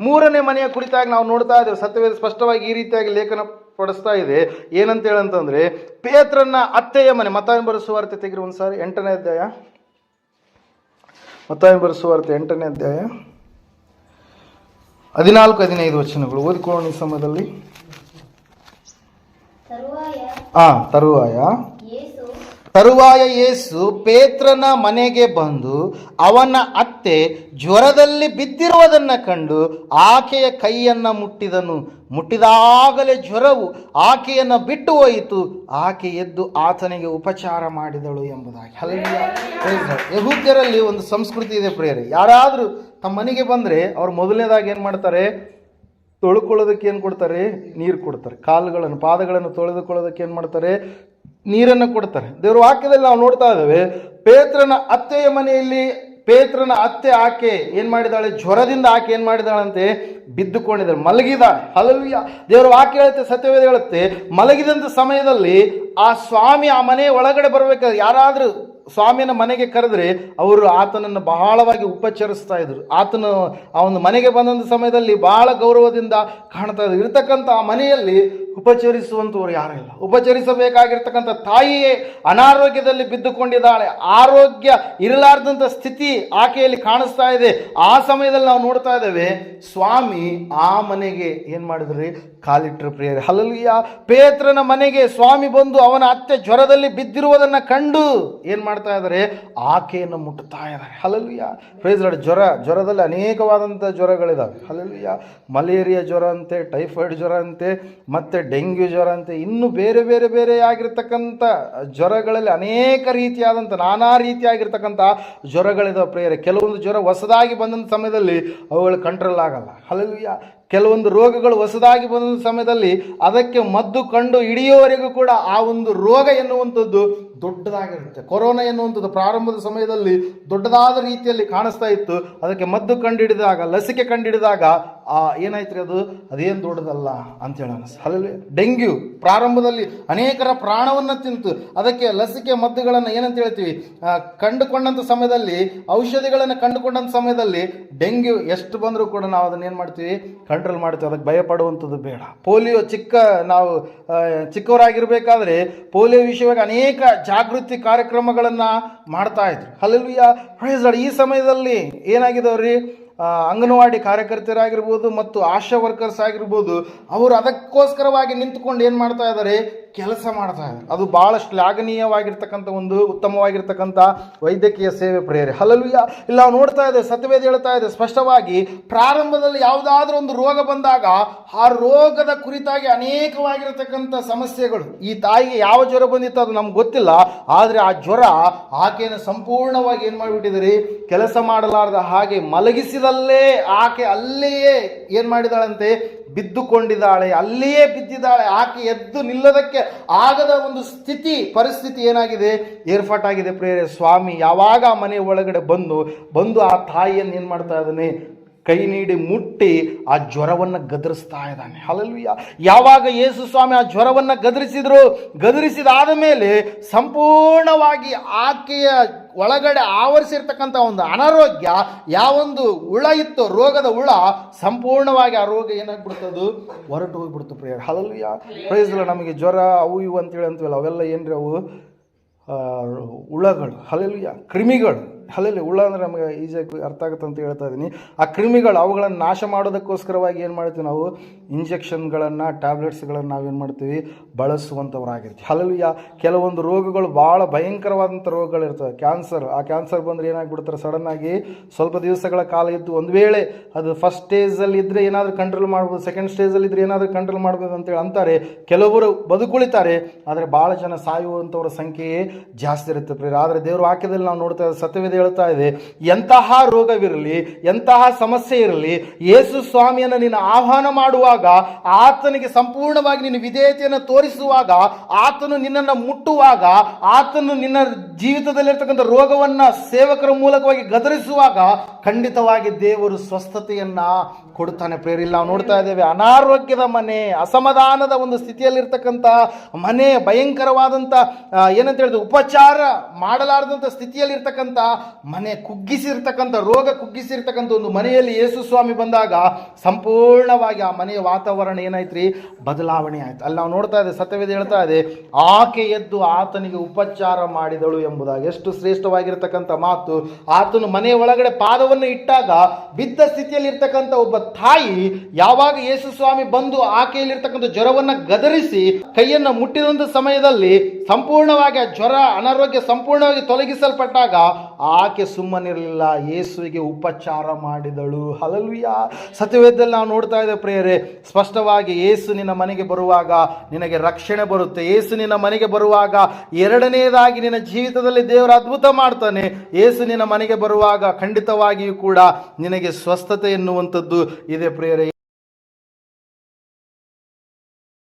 ಮೂರನೇ ಮನೆಯ ಕುರಿತಾಗಿ ನಾವು ನೋಡ್ತಾ ಇದ್ದೇವೆ. ಸತ್ಯವೇದ ಸ್ಪಷ್ಟವಾಗಿ ಈ ರೀತಿಯಾಗಿ ಲೇಖನ ಪಡಿಸ್ತಾ ಇದೆ. ಏನಂತ ಹೇಳಂತಂದ್ರೆ ಪೇತ್ರನ ಅತ್ತೆಯ ಮನೆ ಮತ ಬರೆಸುವಾರ್ತೆ ತೆಗಿರಿ ಒಂದು ಸಾರಿ ಎಂಟನೇ ಅಧ್ಯಾಯ. ಮತ ಬರೆಸುವಾರ್ತೆ ಎಂಟನೇ ಅಧ್ಯಾಯ. ಹದಿನಾಲ್ಕು ಹದಿನೈದು ವಚನಗಳು. ಓದಿಕೊಳ್ಳೋಣ ಈ ಸಮಯದಲ್ಲಿ. ಆ ತರುವಾಯ. ತರುವಾಯ ಯೇಸು ಪೇತ್ರನ ಮನೆಗೆ ಬಂದು ಅವನ ಅತ್ತೆ ಜ್ವರದಲ್ಲಿ ಬಿದ್ದಿರುವುದನ್ನು ಕಂಡು ಆಕೆಯ ಕೈಯನ್ನು ಮುಟ್ಟಿದನು. ಮುಟ್ಟಿದಾಗಲೇ ಜ್ವರವು ಆಕೆಯನ್ನು ಬಿಟ್ಟು ಹೋಯಿತು. ಆಕೆ ಎದ್ದು ಆತನಿಗೆ ಉಪಚಾರ ಮಾಡಿದಳು ಎಂಬುದಾಗಿ. ಅಲ್ಲಿಯ ಯಹೂದ್ಯರಲ್ಲಿ ಒಂದು ಸಂಸ್ಕೃತಿ ಇದೆ ಪ್ರೇರೆ ಯಾರಾದರೂ ತಮ್ಮ ಮನೆಗೆ ಬಂದರೆ ಅವ್ರು ಮೊದಲನೇದಾಗಿ ಏನು ಮಾಡ್ತಾರೆ? ತೊಳ್ಕೊಳ್ಳೋದಕ್ಕೆ ಏನು ಕೊಡ್ತಾರೆ? ನೀರು ಕೊಡ್ತಾರೆ. ಕಾಲುಗಳನ್ನು, ಪಾದಗಳನ್ನು ತೊಳೆದುಕೊಳ್ಳೋದಕ್ಕೆ ಏನು ಮಾಡ್ತಾರೆ? ನೀರನ್ನು ಕೊಡ್ತಾರೆ. ದೇವರ ವಾಕ್ಯದಲ್ಲಿ ನಾವು ನೋಡ್ತಾ ಇದ್ದೇವೆ, ಪೇತ್ರನ ಅತ್ತೆಯ ಮನೆಯಲ್ಲಿ ಪೇತ್ರನ ಅತ್ತೆ ಆಕೆ ಏನು ಮಾಡಿದಾಳೆ ಜ್ವರದಿಂದ ಆಕೆ ಏನು ಮಾಡಿದಾಳಂತೆ ಬಿದ್ದುಕೊಂಡಿದ್ದಾಳೆ ಮಲಗಿದ್ದಾನೆ. ಹಲವಿಯ ದೇವರ ವಾಕ್ಯ ಹೇಳುತ್ತೆ, ಸತ್ಯವೇದ ಹೇಳುತ್ತೆ ಮಲಗಿದಂಥ ಸಮಯದಲ್ಲಿ ಆ ಸ್ವಾಮಿ ಆ ಮನೆಯ ಒಳಗಡೆ ಬರಬೇಕಾದ್ರೆ, ಯಾರಾದರೂ ಸ್ವಾಮಿನ ಮನೆಗೆ ಕರೆದ್ರೆ ಅವರು ಆತನನ್ನು ಬಹಳವಾಗಿ ಉಪಚರಿಸ್ತಾ ಇದ್ರು. ಆತನು ಆ ಒಂದು ಮನೆಗೆ ಬಂದಂಥ ಸಮಯದಲ್ಲಿ ಬಹಳ ಗೌರವದಿಂದ ಕಾಣ್ತಾ ಇದ್ರು. ಇರ್ತಕ್ಕಂಥ ಆ ಮನೆಯಲ್ಲಿ ಉಪಚರಿಸುವಂಥವ್ರು ಯಾರೂ ಇಲ್ಲ. ಉಪಚರಿಸಬೇಕಾಗಿರ್ತಕ್ಕಂಥ ತಾಯಿಯೇ ಅನಾರೋಗ್ಯದಲ್ಲಿ ಬಿದ್ದುಕೊಂಡಿದ್ದಾಳೆ. ಆರೋಗ್ಯ ಇರಲಾರ್ದಂಥ ಸ್ಥಿತಿ ಆಕೆಯಲ್ಲಿ ಕಾಣಿಸ್ತಾ ಇದೆ. ಆ ಸಮಯದಲ್ಲಿ ನಾವು ನೋಡ್ತಾ ಇದ್ದೇವೆ, ಸ್ವಾಮಿ ಆ ಮನೆಗೆ ಏನು ಮಾಡಿದ್ರಿ? ಕಾಲಿಟ್ಟರು ಪ್ರಿಯರಿ. ಹಲಲಿಯ ಪೇತ್ರನ ಮನೆಗೆ ಸ್ವಾಮಿ ಬಂದು ಅವನ ಅತ್ತೆ ಜ್ವರದಲ್ಲಿ ಬಿದ್ದಿರುವುದನ್ನು ಕಂಡು ಏನು ಮಾಡ್ತಾ ಇದ್ದಾರೆ ಆಕೆಯನ್ನು ಮುಟ್ಟುತ್ತಾ ಇದ್ದಾರೆ ಹಲಲಿಯ ಪ್ರೈಸ್ ಲಾರ್ಡ್. ಜ್ವರ, ಜ್ವರದಲ್ಲಿ ಅನೇಕವಾದಂಥ ಜ್ವರಗಳಿದಾವೆ. ಹಲಲಿಯ ಮಲೇರಿಯಾ ಜ್ವರ ಅಂತೆ ಟೈಫಾಯ್ಡ್ ಜ್ವರ ಅಂತೆ ಮತ್ತು ಡೆಂಗ್ಯೂ ಜ್ವರ ಅಂತೆ ಇನ್ನು ಬೇರೆ ಬೇರೆ ಬೇರೆ ಆಗಿರ್ತಕ್ಕಂಥ ಜ್ವರಗಳಲ್ಲಿ ಅನೇಕ ರೀತಿಯಾದಂಥ ನಾನಾ ರೀತಿಯಾಗಿರ್ತಕ್ಕಂಥ ಜ್ವರಗಳಿದಾವೆ ಪ್ರೇಯರೆ. ಕೆಲವೊಂದು ಜ್ವರ ಹೊಸದಾಗಿ ಬಂದಂಥ ಸಮಯದಲ್ಲಿ ಅವುಗಳು ಕಂಟ್ರೋಲ್ ಆಗಲ್ಲ. ಕೆಲವೊಂದು ರೋಗಗಳು ಹೊಸದಾಗಿ ಬಂದ ಸಮಯದಲ್ಲಿ ಅದಕ್ಕೆ ಮದ್ದು ಕಂಡು ಹಿಡಿಯುವವರೆಗೂ ಕೂಡ ಆ ಒಂದು ರೋಗ ಎನ್ನುವಂಥದ್ದು ದೊಡ್ಡದಾಗಿರುತ್ತೆ. ಕೊರೋನಾ ಎನ್ನುವಂಥದ್ದು ಪ್ರಾರಂಭದ ಸಮಯದಲ್ಲಿ ದೊಡ್ಡದಾದ ರೀತಿಯಲ್ಲಿ ಕಾಣಿಸ್ತಾ ಇತ್ತು. ಅದಕ್ಕೆ ಮದ್ದು ಕಂಡುಹಿಡಿದಾಗ ಲಸಿಕೆ ಕಂಡುಹಿಡಿದಾಗ ಆ ಏನಾಯ್ತು ರೀ ಅದು? ಅದೇನು ದೊಡ್ಡದಲ್ಲ ಅಂತ ಹೇಳೋಣ ಅಲ್ಲಿ ಡೆಂಗ್ಯೂ. ಪ್ರಾರಂಭದಲ್ಲಿ ಅನೇಕರ ಪ್ರಾಣವನ್ನು ತಿಂತು. ಅದಕ್ಕೆ ಲಸಿಕೆ ಮದ್ದುಗಳನ್ನು ಏನಂತ ಹೇಳ್ತೀವಿ? ಕಂಡುಕೊಂಡಂಥ ಸಮಯದಲ್ಲಿ, ಔಷಧಿಗಳನ್ನು ಕಂಡುಕೊಂಡಂಥ ಸಮಯದಲ್ಲಿ ಡೆಂಗ್ಯೂ ಎಷ್ಟು ಬಂದರೂ ಕೂಡ ನಾವು ಅದನ್ನ ಏನು ಮಾಡ್ತೀವಿ? ಕಂಟ್ರೋಲ್ ಮಾಡ್ತೀವಿ. ಅದಕ್ಕೆ ಭಯಪಡುವಂಥದ್ದು ಬೇಡ. ಪೋಲಿಯೋ ಚಿಕ್ಕ, ನಾವು ಚಿಕ್ಕವರಾಗಿರಬೇಕಾದ್ರೆ ಪೋಲಿಯೋ ವಿಷಯವಾಗಿ ಅನೇಕ ಜಾಗೃತಿ ಕಾರ್ಯಕ್ರಮಗಳನ್ನು ಮಾಡ್ತಾ ಇದ್ರು. ಅಲ್ಲಿ ಈ ಸಮಯದಲ್ಲಿ ಏನಾಗಿದವ್ರಿ ಅಂಗನವಾಡಿ ಕಾರ್ಯಕರ್ತರಾಗಿರ್ಬೋದು ಮತ್ತು ಆಶಾ ವರ್ಕರ್ಸ್ ಆಗಿರ್ಬೋದು ಅವರು ಅದಕ್ಕೋಸ್ಕರವಾಗಿ ನಿಂತುಕೊಂಡು ಏನು ಮಾಡ್ತಾ ಇದ್ದಾರೆ ಕೆಲಸ ಮಾಡ್ತಾ ಇದೆ ಅದು ಭಾಳ ಶ್ಲಾಘನೀಯವಾಗಿರ್ತಕ್ಕಂಥ ಒಂದು ಉತ್ತಮವಾಗಿರ್ತಕ್ಕಂಥ ವೈದ್ಯಕೀಯ ಸೇವೆ ಪ್ರೇರೆ ಹಲಲುಯ್ಯ ಇಲ್ಲ ನಾವು ನೋಡ್ತಾ ಇದೆ ಸತ್ಯವೇದ ಹೇಳ್ತಾ ಇದೆ ಸ್ಪಷ್ಟವಾಗಿ ಪ್ರಾರಂಭದಲ್ಲಿ ಯಾವುದಾದ್ರೂ ಒಂದು ರೋಗ ಬಂದಾಗ ಆ ರೋಗದ ಕುರಿತಾಗಿ ಅನೇಕವಾಗಿರತಕ್ಕಂಥ ಸಮಸ್ಯೆಗಳು. ಈ ತಾಯಿಗೆ ಯಾವ ಜ್ವರ ಬಂದಿತ್ತು ಅದು ನಮ್ಗೆ ಗೊತ್ತಿಲ್ಲ. ಆದರೆ ಆ ಜ್ವರ ಆಕೆಯನ್ನು ಸಂಪೂರ್ಣವಾಗಿ ಏನು ಮಾಡಿಬಿಟ್ಟಿದ್ರಿ ಕೆಲಸ ಮಾಡಲಾರದ ಹಾಗೆ ಮಲಗಿಸಿದಲ್ಲೇ ಆಕೆ ಅಲ್ಲಿಯೇ ಏನು ಮಾಡಿದಾಳಂತೆ? ಬಿದ್ದುಕೊಂಡಿದ್ದಾಳೆ, ಅಲ್ಲಿಯೇ ಬಿದ್ದಿದ್ದಾಳೆ, ಆಕೆ ಎದ್ದು ನಿಲ್ಲದಕ್ಕೆ ಆಗದ ಒಂದು ಸ್ಥಿತಿ, ಪರಿಸ್ಥಿತಿ ಏನಾಗಿದೆ? ಏರ್ಪಾಟಾಗಿದೆ ಪ್ರೇರೆ ಸ್ವಾಮಿ ಯಾವಾಗ ಮನೆ ಒಳಗಡೆ ಬಂದು ಬಂದು ಆ ತಾಯಿಯನ್ನು ಏನು ಮಾಡ್ತಾ ಇದ್ದಾನೆ? ಕೈ ನೀಡಿ ಮುಟ್ಟಿ ಆ ಜ್ವರವನ್ನು ಗದರಿಸ್ತಾ ಇದ್ದಾನೆ. ಅಲ್ಲಲ್ವಿಯ ಯಾವಾಗ ಯೇಸು ಸ್ವಾಮಿ ಆ ಜ್ವರವನ್ನು ಗದರಿಸಿದ್ರು? ಗದರಿಸಿದಾದ ಮೇಲೆ ಸಂಪೂರ್ಣವಾಗಿ ಆಕೆಯ ಒಳಗಡೆ ಆವರಿಸಿರ್ತಕ್ಕಂಥ ಒಂದು ಅನಾರೋಗ್ಯ, ಯಾವೊಂದು ಹುಳ ಇತ್ತು ರೋಗದ ಹುಳ, ಸಂಪೂರ್ಣವಾಗಿ ಆ ರೋಗ ಏನಾಗ್ಬಿಡ್ತದು? ಹೊರಟು ಹೋಗ್ಬಿಡ್ತು ಪ್ರೇಯರ್. ಹಲಲ್ವಿಯ ಪ್ರೈಸ್ಲ ನಮಗೆ ಜ್ವರ ಅವು ಇವು ಅಂತೇಳಿ ಅಂತೀವಲ್ಲ, ಅವೆಲ್ಲ ಏನ್ರಿ ಅವು? ಹುಳಗಳು. ಹಲಲ್ವಿಯ ಕ್ರಿಮಿಗಳು. ಹಲಲಿ ಹುಳ ಅಂದರೆ ನಮಗೆ ಈಸಿಯಾಗಿ ಅರ್ಥ ಆಗುತ್ತೆ ಅಂತ ಹೇಳ್ತಾ ಇದ್ದೀನಿ ಆ ಕ್ರಿಮಿಗಳು ಅವುಗಳನ್ನು ನಾಶ ಮಾಡೋದಕ್ಕೋಸ್ಕರವಾಗಿ ಏನು ಮಾಡ್ತೀವಿ ನಾವು? ಇಂಜೆಕ್ಷನ್ಗಳನ್ನು, ಟ್ಯಾಬ್ಲೆಟ್ಸ್ಗಳನ್ನು ನಾವೇನು ಮಾಡ್ತೀವಿ? ಬಳಸುವಂಥವ್ರಾಗಿರ್ತೀವಿ. ಯಾ ಕೆಲವೊಂದು ರೋಗಗಳು ಭಾಳ ಭಯಂಕರವಾದಂಥ ರೋಗಗಳಿರ್ತವೆ ಕ್ಯಾನ್ಸರ್, ಆ ಕ್ಯಾನ್ಸರ್ ಬಂದರೆ ಏನಾಗ್ಬಿಡ್ತಾರೆ? ಸಡನ್ನಾಗಿ ಸ್ವಲ್ಪ ದಿವಸಗಳ ಕಾಲ ಇದ್ದು ಒಂದು ವೇಳೆ ಅದು ಫಸ್ಟ್ ಸ್ಟೇಜಲ್ಲಿ ಇದ್ದರೆ ಏನಾದರೂ ಕಂಟ್ರೋಲ್ ಮಾಡ್ಬೋದು ಸೆಕೆಂಡ್ ಸ್ಟೇಜಲ್ಲಿ ಇದ್ದರೆ ಏನಾದರೂ ಕಂಟ್ರೋಲ್ ಮಾಡ್ಬೋದು ಅಂತೇಳಿ ಅಂತಾರೆ. ಕೆಲವರು ಬದುಕುಳಿತಾರೆ, ಆದರೆ ಭಾಳ ಜನ ಸಾಯುವಂಥವ್ರ ಸಂಖ್ಯೆಯೇ ಜಾಸ್ತಿ ಇರುತ್ತೆ ಪ್ರೇರ ಆದರೆ ದೇವರು ವಾಕ್ಯದಲ್ಲಿ ನಾವು ನೋಡ್ತಾ ಸತ್ಯವೇದ ಹೇಳ್ತಾ ಇದೆ, ಎಂತಹ ರೋಗವಿರಲಿ, ಎಂತಹ ಸಮಸ್ಯೆ ಇರಲಿ, ಯೇಸು ಸ್ವಾಮಿಯನ್ನು ನೀನು ಆಹ್ವಾನ ಮಾಡುವಾಗ, ಆತನಿಗೆ ಸಂಪೂರ್ಣವಾಗಿ ನೀನು ವಿಧೇಯತೆಯನ್ನು ತೋರಿಸುವಾಗ, ಆತನು ನಿನ್ನನ್ನು ಮುಟ್ಟುವಾಗ, ಆತನು ನಿನ್ನ ಜೀವಿತದಲ್ಲಿರ್ತಕ್ಕಂಥ ರೋಗವನ್ನು ಸೇವಕರ ಮೂಲಕವಾಗಿ ಗದರಿಸುವಾಗ, ಖಂಡಿತವಾಗಿ ದೇವರು ಸ್ವಸ್ಥತೆಯನ್ನು ಕೊಡ್ತಾನೆ ಪ್ರೇರಿಲ್ಲ ನಾವು ನೋಡ್ತಾ ಇದ್ದೇವೆ, ಅನಾರೋಗ್ಯದ ಮನೆ, ಅಸಮಾಧಾನದ ಒಂದು ಸ್ಥಿತಿಯಲ್ಲಿರ್ತಕ್ಕಂಥ ಮನೆ, ಭಯಂಕರವಾದಂಥ ಏನಂತ ಹೇಳಿದ್ರೆ ಉಪಚಾರ ಮಾಡಲಾರದಂಥ ಸ್ಥಿತಿಯಲ್ಲಿರ್ತಕ್ಕಂಥ ಮನೆ ಕುಗ್ಗಿಸಿರ್ತಕ್ಕಂಥ, ರೋಗ ಕುಗ್ಗಿಸಿರ್ತಕ್ಕಂಥ ಒಂದು ಮನೆಯಲ್ಲಿ ಯೇಸು ಸ್ವಾಮಿ ಬಂದಾಗ ಸಂಪೂರ್ಣವಾಗಿ ಆ ಮನೆಯ ವಾತಾವರಣ ಏನಾಯ್ತ್ರಿ? ಬದಲಾವಣೆ ಆಯ್ತು. ಅಲ್ಲಿ ನಾವು ನೋಡ್ತಾ ಇದ್ದೆ, ಸತ್ಯವೇದ ಹೇಳ್ತಾ ಇದೆ, ಆಕೆ ಎದ್ದು ಆತನಿಗೆ ಉಪಚಾರ ಮಾಡಿದಳು ಎಂಬುದಾಗಿ. ಎಷ್ಟು ಶ್ರೇಷ್ಠವಾಗಿರ್ತಕ್ಕಂಥ ಮಾತು. ಆತನು ಮನೆಯ ಒಳಗಡೆ ಪಾದವನ್ನು ಇಟ್ಟಾಗ ಬಿದ್ದ ಸ್ಥಿತಿಯಲ್ಲಿ ಇರ್ತಕ್ಕಂಥ ಒಬ್ಬ ತಾಯಿ ಯಾವಾಗ ಯೇಸು ಸ್ವಾಮಿ ಬಂದು ಆಕೆಯಲ್ಲಿರ್ತಕ್ಕಂಥ ಜ್ವರವನ್ನ ಗದರಿಸಿ ಕೈಯನ್ನ ಮುಟ್ಟಿದಂಥ ಸಮಯದಲ್ಲಿ ಸಂಪೂರ್ಣವಾಗಿ ಆ ಜ್ವರ ಅನಾರೋಗ್ಯ ಸಂಪೂರ್ಣವಾಗಿ ತೊಲಗಿಸಲ್ಪಟ್ಟಾಗ ಆಕೆ ಸುಮ್ಮನಿರಲಿಲ್ಲ. ಯೇಸುವಿಗೆ ಉಪಚಾರ ಮಾಡಿದಳು. ಹಲಲುಯ ಸತ್ಯವೇದದಲ್ಲಿ ನಾವು ನೋಡ್ತಾ ಇದ್ದೇವೆ ಪ್ರೇರೆ ಸ್ಪಷ್ಟವಾಗಿ ಏಸು ನಿನ್ನ ಮನೆಗೆ ಬರುವಾಗ ನಿನಗೆ ರಕ್ಷಣೆ ಬರುತ್ತೆ. ಏಸು ನಿನ್ನ ಮನೆಗೆ ಬರುವಾಗ ಎರಡನೇದಾಗಿ ನಿನ್ನ ಜೀವಿತದಲ್ಲಿ ದೇವರು ಅದ್ಭುತ ಮಾಡ್ತಾನೆ. ಏಸು ನಿನ್ನ ಮನೆಗೆ ಬರುವಾಗ ಖಂಡಿತವಾಗಿಯೂ ಕೂಡ ನಿನಗೆ ಸ್ವಸ್ಥತೆ ಎನ್ನುವಂಥದ್ದು ಇದೆ ಪ್ರೇಯರೆ.